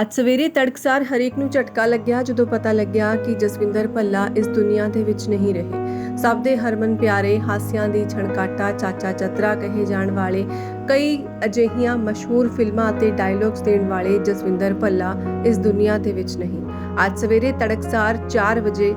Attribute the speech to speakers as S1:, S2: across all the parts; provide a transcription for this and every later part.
S1: ਅੱਜ ਸਵੇਰੇ ਤੜਕਸਾਰ ਹਰੇਕ ਨੂੰ ਝਟਕਾ ਲੱਗਿਆ ਜਦੋਂ ਪਤਾ ਲੱਗਿਆ ਕਿ ਜਸਵਿੰਦਰ ਭੱਲਾ ਇਸ ਦੁਨੀਆ ਦੇ ਵਿੱਚ ਨਹੀਂ ਰਹੇ। ਸਭ ਦੇ ਹਰਮਨ ਪਿਆਰੇ, ਹਾਸਿਆਂ ਦੀ ਛਣਕਾਟਾ, ਚਾਚਾ ਚਤਰਾ ਕਹੇ ਜਾਣ ਵਾਲੇ, ਕਈ ਅਜਿਹੀਆਂ ਮਸ਼ਹੂਰ ਫਿਲਮਾਂ ਅਤੇ ਡਾਇਲੌਗਸ ਦੇਣ ਵਾਲੇ ਜਸਵਿੰਦਰ ਭੱਲਾ ਇਸ ਦੁਨੀਆ ਦੇ ਵਿੱਚ ਨਹੀਂ। ਅੱਜ ਸਵੇਰੇ ਤੜਕਸਾਰ 4 ਵਜੇ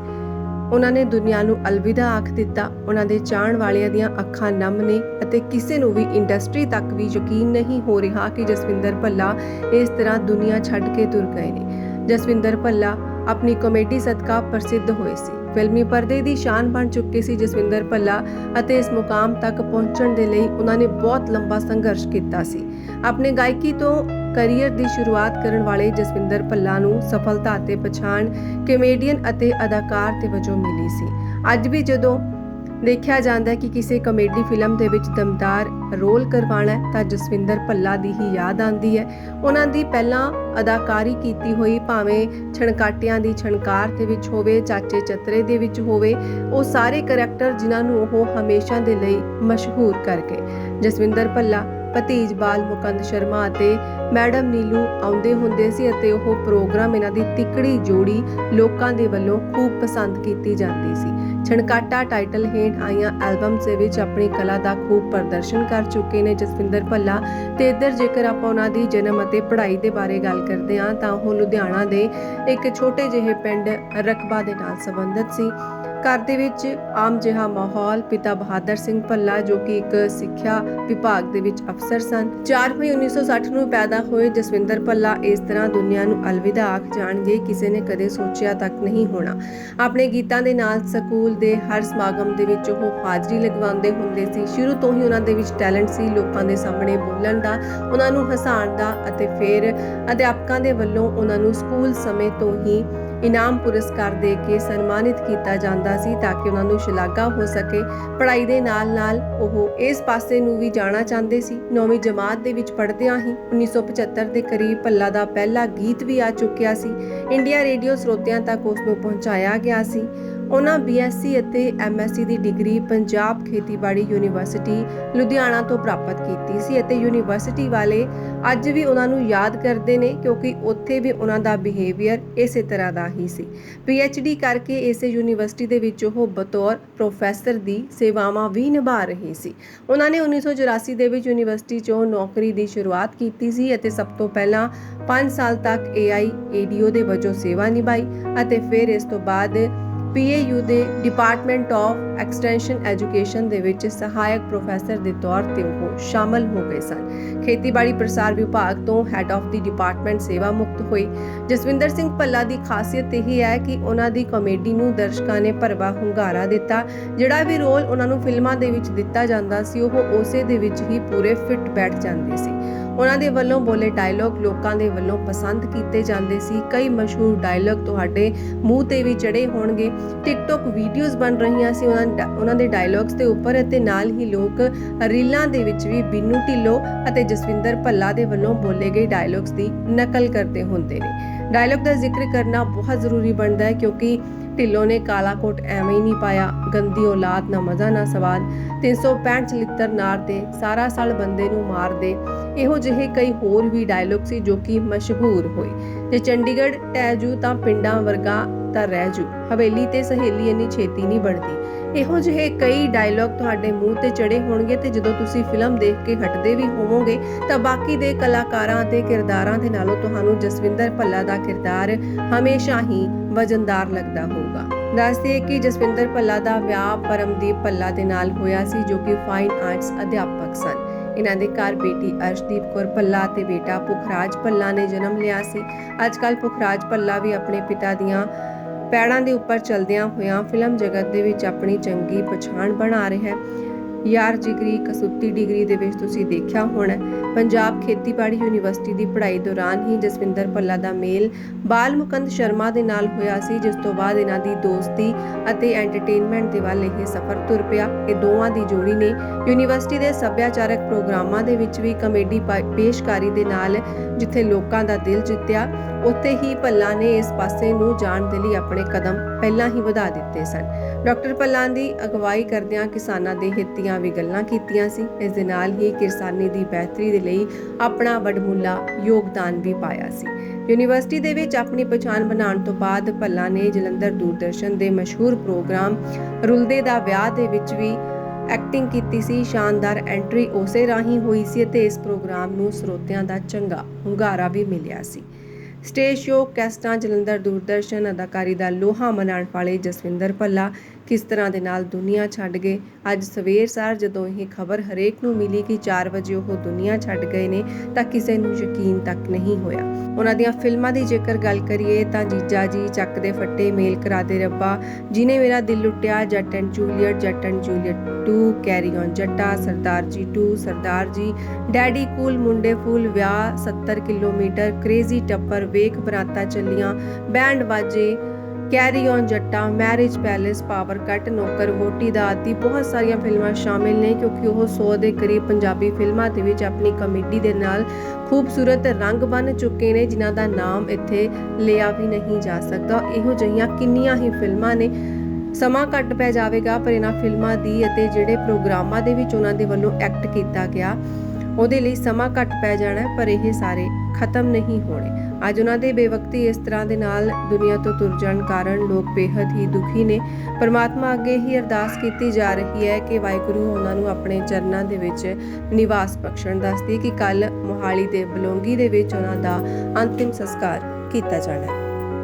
S1: ਉਹਨਾਂ ਨੇ ਦੁਨੀਆ ਨੂੰ ਅਲਵਿਦਾ ਆਖ ਦਿੱਤਾ। ਉਹਨਾਂ ਦੇ ਚਾਹਣ ਵਾਲਿਆਂ ਦੀਆਂ ਅੱਖਾਂ ਨਮ ਨੇ ਅਤੇ ਕਿਸੇ ਨੂੰ ਵੀ ਇੰਡਸਟਰੀ ਤੱਕ ਵੀ ਯਕੀਨ ਨਹੀਂ ਹੋ ਰਿਹਾ ਕਿ ਜਸਵਿੰਦਰ ਭੱਲਾ ਇਸ ਤਰ੍ਹਾਂ ਦੁਨੀਆ ਛੱਡ ਕੇ ਤੁਰ ਗਏ ਨੇ। ਜਸਵਿੰਦਰ ਭੱਲਾ ਆਪਣੀ ਕਾਮੇਡੀ ਸਦਕਾ ਪ੍ਰਸਿੱਧ ਹੋਏ ਸੀ। ਫਿਲਮੀ ਪਰਦੇ ਦੀ ਸ਼ਾਨ ਬਣ ਚੁੱਕੇ ਸੀ ਜਸਵਿੰਦਰ ਭੱਲਾ ਅਤੇ ਇਸ ਮੁਕਾਮ ਤੱਕ ਪਹੁੰਚਣ ਦੇ ਲਈ ਉਹਨਾਂ ਨੇ ਬਹੁਤ ਲੰਬਾ ਸੰਘਰਸ਼ ਕੀਤਾ ਸੀ। ਆਪਣੇ ਗਾਇਕੀ ਤੋਂ ਕੈਰੀਅਰ ਦੀ ਸ਼ੁਰੂਆਤ ਕਰਨ ਵਾਲੇ ਜਸਵਿੰਦਰ ਭੱਲਾ ਨੂੰ ਸਫਲਤਾ ਅਤੇ ਪਛਾਣ ਕਮੇਡੀਅਨ ਅਤੇ ਅਦਾਕਾਰ ਦੇ ਵਜੋਂ ਮਿਲੀ ਸੀ। ਅੱਜ ਵੀ ਜਦੋਂ ਦੇਖਿਆ ਜਾਂਦਾ ਹੈ ਕਿ ਕਿਸੇ ਕਾਮੇਡੀ ਫਿਲਮ ਦੇ ਵਿੱਚ ਦਮਦਾਰ ਰੋਲ ਕਰਵਾਉਣਾ ਹੈ, ਤਾਂ ਜਸਵਿੰਦਰ ਭੱਲਾ ਦੀ ਹੀ ਯਾਦ ਆਉਂਦੀ ਹੈ। ਉਹਨਾਂ ਦੀ ਪਹਿਲਾਂ ਅਦਾਕਾਰੀ ਕੀਤੀ ਹੋਈ ਭਾਵੇਂ ਛਣਕਾਟਿਆਂ ਦੀ ਛਣਕਾਰ ਦੇ ਵਿੱਚ ਹੋਵੇ, ਚਾਚੇ ਚਤਰੇ ਦੇ ਵਿੱਚ ਹੋਵੇ, ਉਹ ਸਾਰੇ ਕਰੈਕਟਰ ਜਿਨ੍ਹਾਂ ਨੂੰ ਉਹ ਹਮੇਸ਼ਾ ਦੇ ਲਈ ਮਸ਼ਹੂਰ ਕਰ ਗਏ। ਜਸਵਿੰਦਰ ਭੱਲਾ, ਭਤੀਜ ਬਾਲ ਮੁਕੰਦ ਸ਼ਰਮਾ ਅਤੇ ਮੈਡਮ ਨੀਲੂ ਆਉਂਦੇ ਹੁੰਦੇ ਸੀ ਅਤੇ ਉਹ ਪ੍ਰੋਗਰਾਮ ਇਹਨਾਂ ਦੀ ਤਿਕੜੀ ਜੋੜੀ ਲੋਕਾਂ ਦੇ ਵੱਲੋਂ ਖੂਬ ਪਸੰਦ ਕੀਤੀ ਜਾਂਦੀ ਸੀ। ਛਣਕਾਟਾ ਟਾਈਟਲ ਹੇਠ ਆਈਆਂ ਐਲਬਮਸ ਦੇ ਵਿੱਚ ਆਪਣੀ ਕਲਾ ਦਾ ਖੂਬ ਪ੍ਰਦਰਸ਼ਨ ਕਰ ਚੁੱਕੇ ਨੇ। ਜਸਵਿੰਦਰ ਭੱਲਾ, ਤੇ ਇੱਧਰ ਜੇਕਰ ਆਪਾਂ ਉਹਨਾਂ ਦੀ ਜਨਮ ਅਤੇ ਪੜ੍ਹਾਈ ਦੇ ਬਾਰੇ ਗੱਲ ਕਰਦੇ ਹਾਂ ਤਾਂ ਉਹ ਲੁਧਿਆਣਾ ਦੇ ਇੱਕ ਛੋਟੇ ਜਿਹੇ ਪਿੰਡ ਰਕਬਾ ਦੇ ਨਾਲ ਸੰਬੰਧਿਤ ਸੀ। ਘਰ ਦੇ ਵਿੱਚ ਆਮ ਜਿਹਾ ਮਾਹੌਲ ਪਿਤਾ ਬਹਾਦਰ ਸਿੰਘ ਭੱਲਾ ਜੋ ਕਿ ਇੱਕ ਸਿੱਖਿਆ ਵਿਭਾਗ ਦੇ ਵਿੱਚ ਅਫਸਰ ਸਨ। 4 ਮਈ 1960 ਨੂੰ ਪੈਦਾ ਹੋਏ ਜਸਵਿੰਦਰ ਭੱਲਾ ਇਸ ਤਰ੍ਹਾਂ ਦੁਨੀਆ ਨੂੰ ਅਲਵਿਦਾ ਆਖ ਜਾਣਗੇ, ਕਿਸੇ ਨੇ ਕਦੇ ਸੋਚਿਆ ਤੱਕ ਨਹੀਂ ਹੋਣਾ। ਆਪਣੇ ਗੀਤਾਂ ਦੇ ਨਾਲ ਸਕੂਲ ਦੇ ਹਰ ਸਮਾਗਮ ਦੇ ਵਿੱਚ ਉਹ ਹਾਜ਼ਰੀ ਲਗਵਾਉਂਦੇ ਹੁੰਦੇ ਸੀ। ਸ਼ੁਰੂ ਤੋਂ ਹੀ ਉਹਨਾਂ ਦੇ ਵਿੱਚ ਟੈਲੈਂਟ ਸੀ, ਲੋਕਾਂ ਦੇ ਸਾਹਮਣੇ ਬੋਲਣ ਦਾ, ਉਹਨਾਂ ਨੂੰ ਹਸਾਉਣ ਦਾ ਅਤੇ ਫਿਰ ਅਧਿਆਪਕਾਂ ਦੇ ਵੱਲੋਂ ਉਹਨਾਂ ਨੂੰ ਸਕੂਲ ਸਮੇਂ ਤੋਂ ਹੀ ਇਨਾਮ ਪੁਰਸਕਾਰ ਦੇ ਕੇ ਸਨਮਾਨਿਤ ਕੀਤਾ ਜਾਂਦਾ ਸੀ ਤਾਂ ਕਿ ਉਹਨਾਂ ਨੂੰ ਸ਼ਲਾਘਾ ਹੋ ਸਕੇ। ਪੜ੍ਹਾਈ ਦੇ ਨਾਲ-ਨਾਲ ਉਹ ਇਸ ਪਾਸੇ ਨੂੰ ਵੀ ਜਾਣਾ ਚਾਹੁੰਦੇ ਸੀ। ਨੌਵੀਂ ਜਮਾਤ ਦੇ ਵਿੱਚ ਪੜ੍ਹਦਿਆਂ ਹੀ 1975 ਦੇ ਕਰੀਬ ਭੱਲਾ ਦਾ ਪਹਿਲਾ ਗੀਤ ਵੀ ਆ ਚੁੱਕਿਆ ਸੀ। ਇੰਡੀਆ ਰੇਡੀਓ ਸਰੋਤਿਆਂ ਤੱਕ ਉਸ ਨੂੰ ਪਹੁੰਚਾਇਆ ਗਿਆ ਸੀ। ਉਹਨਾਂ ਬੀਐਸਸੀ ਅਤੇ ਐਮਐਸਸੀ ਦੀ ਡਿਗਰੀ ਪੰਜਾਬ ਖੇਤੀਬਾੜੀ ਯੂਨੀਵਰਸਿਟੀ ਲੁਧਿਆਣਾ ਤੋਂ ਪ੍ਰਾਪਤ ਕੀਤੀ ਸੀ ਅਤੇ ਯੂਨੀਵਰਸਿਟੀ ਵਾਲੇ ਅੱਜ ਵੀ ਉਹਨਾਂ ਨੂੰ ਯਾਦ ਕਰਦੇ ਨੇ ਕਿਉਂਕਿ ਉੱਥੇ ਵੀ ਉਹਨਾਂ ਦਾ ਬਿਹੇਵੀਅਰ ਇਸੇ ਤਰ੍ਹਾਂ ਦਾ ਹੀ ਸੀ। ਪੀਐਚਡੀ ਕਰਕੇ ਇਸੇ ਯੂਨੀਵਰਸਿਟੀ ਦੇ ਵਿੱਚ ਉਹ ਬਤੌਰ ਪ੍ਰੋਫੈਸਰ ਦੀ ਸੇਵਾਵਾਂ ਵੀ ਨਿਭਾ ਰਹੀ ਸੀ। ਉਹਨਾਂ ਨੇ 1984 ਦੇ ਵਿੱਚ ਯੂਨੀਵਰਸਿਟੀ 'ਚੋਂ ਨੌਕਰੀ ਦੀ ਸ਼ੁਰੂਆਤ ਕੀਤੀ ਸੀ ਅਤੇ ਸਭ ਤੋਂ ਪਹਿਲਾਂ 5 ਸਾਲ ਤੱਕ AI ਏਡੀਓ ਦੇ ਵਜੋਂ ਸੇਵਾ ਨਿਭਾਈ ਅਤੇ ਫਿਰ ਇਸ ਤੋਂ ਬਾਅਦ PAU ਦੇ ਡਿਪਾਰਟਮੈਂਟ ਆਫ ਐਕਸਟੈਂਸ਼ਨ ਐਜੂਕੇਸ਼ਨ ਦੇ ਵਿੱਚ ਸਹਾਇਕ ਪ੍ਰੋਫੈਸਰ ਦੇ ਤੌਰ ਤੇ ਉਹ ਸ਼ਾਮਲ ਹੋ ਗਏ ਸਨ। ਖੇਤੀਬਾੜੀ ਪ੍ਰਸਾਰ ਵਿਭਾਗ ਤੋਂ ਹੈੱਡ ਆਫ ਦੀ ਡਿਪਾਰਟਮੈਂਟ ਸੇਵਾ ਮੁਕਤ ਹੋਈ। ਜਸਵਿੰਦਰ ਸਿੰਘ ਭੱਲਾ ਦੀ ਖਾਸੀਅਤ ਇਹ ਹੈ ਕਿ ਉਹਨਾਂ ਦੀ ਕਾਮੇਡੀ ਨੂੰ ਦਰਸ਼ਕਾਂ ਨੇ ਭਰਵਾ ਹੁੰਗਾਰਾ ਦਿੱਤਾ, ਜਿਹੜਾ ਵੀ ਰੋਲ ਉਹਨਾਂ ਨੂੰ ਫਿਲਮਾਂ ਦੇ ਵਿੱਚ ਦਿੱਤਾ ਜਾਂਦਾ ਸੀ, ਉਹ ਉਸੇ ਦੇ ਵਿੱਚ ਹੀ ਪੂਰੇ ਫਿੱਟ ਬੈਠ ਜਾਂਦੇ ਸੀ। ਉਹਨਾਂ ਦੇ ਵੱਲੋਂ ਬੋਲੇ ਡਾਇਲੌਗ ਲੋਕਾਂ ਦੇ ਵੱਲੋਂ ਪਸੰਦ ਕੀਤੇ ਜਾਂਦੇ ਸੀ। ਕਈ ਮਸ਼ਹੂਰ ਡਾਇਲੌਗ ਤੁਹਾਡੇ ਮੂੰਹ ਤੇ ਵੀ ਚੜੇ ਹੋਣਗੇ। ਟਿਕਟੌਕ ਵੀਡੀਓਜ਼ ਬਣ ਰਹੀਆਂ ਸੀ। ਉਹਨਾਂ ਉਹਨਾਂ ਦੇ ਡਾਇਲੌਗਸ ਦੇ ਉੱਪਰ ਅਤੇ ਨਾਲ ਹੀ ਲੋਕ ਰੀਲਾਂ ਦੇ ਵਿੱਚ ਵੀ ਬਿੰਨੂ ਢਿੱਲੋਂ ਅਤੇ ਜਸਵਿੰਦਰ ਭੱਲਾ ਦੇ ਵੱਲੋਂ ਬੋਲੇ ਗਏ ਡਾਇਲੌਗਸ ਦੀ ਨਕਲ ਕਰਦੇ ਹੁੰਦੇ ਨੇ। ਡਾਇਲੌਗ ਦਾ ਜ਼ਿਕਰ ਕਰਨਾ ਬਹੁਤ ਜ਼ਰੂਰੀ ਬਣਦਾ ਹੈ ਕਿਉਂਕਿ ਢਿੱਲੋਂ ਨੇ ਕਾਲਾ ਕੋਟ ਐਵੇਂ ਹੀ ਨਹੀਂ ਪਾਇਆ। ਗੰਦੀ ਔਲਾਦ ਨਾ ਮਜ਼ਾ ਨਾ ਸਵਾਦ। 365 ਲਿੱਤਰ ਨਾਰ ਦੇ ਸਾਰਾ ਸਾਲ ਬੰਦੇ ਨੂੰ ਮਾਰ ਦੇ ਇਹੋ ਜਿਹੇ ਕਈ ਹੋਰ ਵੀ ਡਾਇਲੌਗ ਸੀ ਜੋ ਕਿ ਮਸ਼ਹੂਰ ਹੋਏ। ਜੇ ਚੰਡੀਗੜ੍ਹ ਟਹਿ ਜੂ ਤਾਂ ਪਿੰਡਾਂ ਵਰਗਾ ਤਾਂ ਰਹਿ ਜੂ। ਹਵੇਲੀ ਤੇ ਸਹੇਲੀ ਇੰਨੀ ਛੇਤੀ ਨਹੀਂ ਬਣਦੀ। ਇਹੋ ਜਿਹੇ ਕਈ ਡਾਇਲੌਗ ਤੁਹਾਡੇ ਮੂੰਹ ਤੇ ਚੜੇ ਹੋਣਗੇ ਤੇ ਜਦੋਂ ਤੁਸੀਂ ਫਿਲਮ ਦੇਖ ਕੇ ਹਟਦੇ ਵੀ ਹੋਵੋਗੇ, ਤਾਂ ਬਾਕੀ ਦੇ ਕਲਾਕਾਰਾਂ ਅਤੇ ਕਿਰਦਾਰਾਂ ਦੇ ਨਾਲੋਂ ਤੁਹਾਨੂੰ ਜਸਵਿੰਦਰ ਭੱਲਾ ਦਾ ਕਿਰਦਾਰ ਹਮੇਸ਼ਾ ਹੀ ਵਜਨਦਾਰ ਲੱਗਦਾ ਹੋਊਗਾ। ਦੱਸਦੇ ਕਿ ਜਸਵਿੰਦਰ ਭੱਲਾ ਦਾ ਵਿਆਹ ਪਰਮਦੀਪ ਭੱਲਾ ਦੇ ਨਾਲ ਹੋਇਆ ਸੀ, ਜੋ ਕਿ ਫਾਈਨ ਆਰਟਸ ਅਧਿਆਪਕ ਸਨ। ਇਹਨਾਂ ਦੇ ਘਰ ਬੇਟੀ ਅਰਸ਼ਦੀਪ ਕੌਰ ਭੱਲਾ ਤੇ ਬੇਟਾ ਪੁਖਰਾਜ ਭੱਲਾ ਨੇ ਜਨਮ ਲਿਆ ਸੀ। ਅੱਜਕੱਲ ਪੁਖਰਾਜ ਭੱਲਾ ਵੀ ਆਪਣੇ ਪਿਤਾ ਦੀਆਂ ਪੈੜਾਂ ਦੇ ਉੱਪਰ ਚਲਦਿਆਂ ਹੋਇਆਂ ਫਿਲਮ ਜਗਤ ਦੇ ਵਿੱਚ ਆਪਣੀ ਚੰਗੀ ਪਛਾਣ ਬਣਾ ਰਿਹਾ ਹੈ। ਯਾਰ ਜਿਗਰੀ ਕਸੂਤੀ ਡਿਗਰੀ ਦੇ ਵਿੱਚ ਤੁਸੀਂ ਦੇਖਿਆ ਹੋਣਾ ਪੰਜਾਬ ਖੇਤੀਬਾੜੀ ਯੂਨੀਵਰਸਿਟੀ ਦੀ ਪੜ੍ਹਾਈ ਦੌਰਾਨ ਹੀ ਜਸਵਿੰਦਰ ਭੱਲਾ ਦਾ ਮੇਲ ਬਾਲ ਮੁਕੰਦ ਸ਼ਰਮਾ ਦੇ ਨਾਲ ਹੋਇਆ ਸੀ, ਜਿਸ ਤੋਂ ਬਾਅਦ ਇਹਨਾਂ ਦੀ ਦੋਸਤੀ ਅਤੇ ਐਂਟਰਟੇਨਮੈਂਟ ਦੇ ਵੱਲ ਇਹ ਸਫ਼ਰ ਤੁਰ ਪਿਆ। ਇਹ ਦੋਵਾਂ ਦੀ ਜੋੜੀ ਨੇ ਯੂਨੀਵਰਸਿਟੀ ਦੇ ਸੱਭਿਆਚਾਰਕ ਪ੍ਰੋਗਰਾਮਾਂ ਦੇ ਵਿੱਚ ਵੀ ਕਮੇਡੀ ਪੇਸ਼ਕਾਰੀ ਦੇ ਨਾਲ ਜਿੱਥੇ ਲੋਕਾਂ ਦਾ ਦਿਲ ਜਿੱਤਿਆ, ਉੱਥੇ ਹੀ ਭੱਲਾ ਨੇ ਇਸ ਪਾਸੇ ਨੂੰ ਜਾਣ ਦੇ ਲਈ ਆਪਣੇ ਕਦਮ ਪਹਿਲਾਂ ਹੀ ਵਧਾ ਦਿੱਤੇ ਸਨ। ਡਾਕਟਰ ਭੱਲਾ ਦੀ ਅਗਵਾਈ ਕਰਦਿਆਂ ਕਿਸਾਨਾਂ ਦੇ ਹਿੱਤ ਦੀਆਂ ਵੀ ਗੱਲਾਂ ਕੀਤੀਆਂ ਸੀ। ਇਸ ਦੇ ਨਾਲ ਹੀ ਕਿਸਾਨੀ ਦੀ ਬਿਹਤਰੀ ਦੇ ਲਈ ਆਪਣਾ ਵੱਡਮੁੱਲਾ ਯੋਗਦਾਨ ਵੀ ਪਾਇਆ ਸੀ। ਯੂਨੀਵਰਸਿਟੀ ਦੇ ਵਿੱਚ ਆਪਣੀ ਪਛਾਣ ਬਣਾਉਣ ਤੋਂ ਬਾਅਦ ਭੱਲਾ ਨੇ ਜਲੰਧਰ ਦੂਰਦਰਸ਼ਨ ਦੇ ਮਸ਼ਹੂਰ ਪ੍ਰੋਗਰਾਮ ਰੁਲਦੇ ਦਾ ਵਿਆਹ ਦੇ ਵਿੱਚ ਵੀ ਐਕਟਿੰਗ ਕੀਤੀ ਸੀ। ਸ਼ਾਨਦਾਰ ਐਂਟਰੀ ਉਸੇ ਰਾਹੀਂ ਹੋਈ ਸੀ ਅਤੇ ਇਸ ਪ੍ਰੋਗਰਾਮ ਨੂੰ ਸਰੋਤਿਆਂ ਦਾ ਚੰਗਾ ਹੁੰਗਾਰਾ ਵੀ ਮਿਲਿਆ ਸੀ। ਸਟੇਜ ਸ਼ੋਅ ਕੈਸਟਾਂ ਜਲੰਧਰ ਦੂਰਦਰਸ਼ਨ ਅਦਾਕਾਰੀ ਦਾ ਲੋਹਾ ਮਨਾਉਣ ਵਾਲੇ ਜਸਵਿੰਦਰ ਭੱਲਾ ਕਿਸ ਤਰ੍ਹਾਂ ਦੇ ਨਾਲ ਦੁਨੀਆ ਛੱਡ ਗਏ? ਅੱਜ ਸਵੇਰ ਸਾਰ ਜਦੋਂ ਇਹ ਖਬਰ ਹਰੇਕ ਨੂੰ ਮਿਲੀ ਕਿ 4 ਵਜੇ ਉਹ ਦੁਨੀਆ ਛੱਡ ਗਏ ਨੇ, ਤਾਂ ਕਿਸੇ ਨੂੰ ਯਕੀਨ ਤੱਕ ਨਹੀਂ ਹੋਇਆ। ਉਹਨਾਂ ਦੀਆਂ ਫਿਲਮਾਂ ਦੀ ਜੇਕਰ ਗੱਲ ਕਰੀਏ, ਤਾਂ ਜੀਜਾ ਜੀ ਚੱਕ ਦੇ ਫੱਟੇ ਮੇਲ ਕਰਾ ਦੇ, ਰੱਬਾ, ਜਿਨੇ Mera Dil Luteya, Jatt and Juliet, Jatt and Juliet 2 carry on Jatta, Sardar ji 2 Sardar ਜੀ, ਡੈਡੀ ਕੂਲ, ਮੁੰਡੇ ਫੂਲ, ਵਿਆਹ 70 ਕਿਲੋਮੀਟਰ ਕ੍ਰੇਜ਼ੀ ਟੱਪਰ, ਵੇਖ ਬਰਾਤਾ ਚੱਲੀਆਂ band Baaje carry on Jatta marriage palace power cut Naukar Vohti ਦਾ ਆਦਿ, ਬਹੁਤ ਸਾਰੀਆਂ ਫਿਲਮਾਂ ਸ਼ਾਮਿਲ ਨੇ ਕਿਉਂਕਿ ਉਹ 100 ਦੇ ਕਰੀਬ ਪੰਜਾਬੀ ਫਿਲਮਾਂ ਦੇ ਵਿੱਚ ਆਪਣੀ ਕਮੇਡੀ ਦੇ ਨਾਲ ਖੂਬਸੂਰਤ ਰੰਗ ਬਣ ਚੁੱਕੇ ਨੇ, ਜਿਨ੍ਹਾਂ ਦਾ ਨਾਮ ਇੱਥੇ ਲਿਆ ਵੀ ਨਹੀਂ ਜਾ ਸਕਦਾ। ਇਹੋ ਜਿਹੀਆਂ ਕਿੰਨੀਆਂ ਹੀ ਫਿਲਮਾਂ ਨੇ। ਸਮਾਂ ਘੱਟ ਪੈ ਜਾਵੇਗਾ, ਪਰ ਇਹਨਾਂ ਫਿਲਮਾਂ ਦੀ ਅਤੇ ਜਿਹੜੇ ਪ੍ਰੋਗਰਾਮਾਂ ਦੇ ਵਿੱਚ ਉਹਨਾਂ ਦੇ ਵੱਲੋਂ ਐਕਟ ਕੀਤਾ ਗਿਆ, ਉਹਦੇ ਲਈ ਸਮਾਂ ਘੱਟ ਪੈ ਜਾਣਾ ਪਰ ਇਹ ਸਾਰੇ ਖਤਮ ਨਹੀਂ ਹੋਣੇ। ਅੱਜ ਉਹਨਾਂ ਦੇ ਬੇਵਕਤੀ ਇਸ ਤਰ੍ਹਾਂ ਦੇ ਨਾਲ ਦੁਨੀਆ ਤੋਂ ਤੁਰ ਜਾਣ ਕਾਰਨ ਲੋਕ ਬੇहद ਹੀ ਦੁਖੀ ਨੇ। ਪਰਮਾਤਮਾ ਅੱਗੇ ਹੀ ਅਰਦਾਸ ਕੀਤੀ ਜਾ ਰਹੀ ਹੈ ਕਿ ਵਾਹਿਗੁਰੂ ਉਹਨਾਂ ਨੂੰ ਆਪਣੇ ਚਰਨਾਂ ਦੇ ਵਿੱਚ ਨਿਵਾਸ ਬਖਸ਼ਣ ਦੱਸਦੀ ਕਿ ਕੱਲ ਮੋਹਾਲੀ ਦੇ ਬਲੌਂਗੀ ਦੇ ਵਿੱਚ ਉਹਨਾਂ ਦਾ ਅੰਤਿਮ ਸੰਸਕਾਰ ਕੀਤਾ ਜਾਣਾ ਹੈ।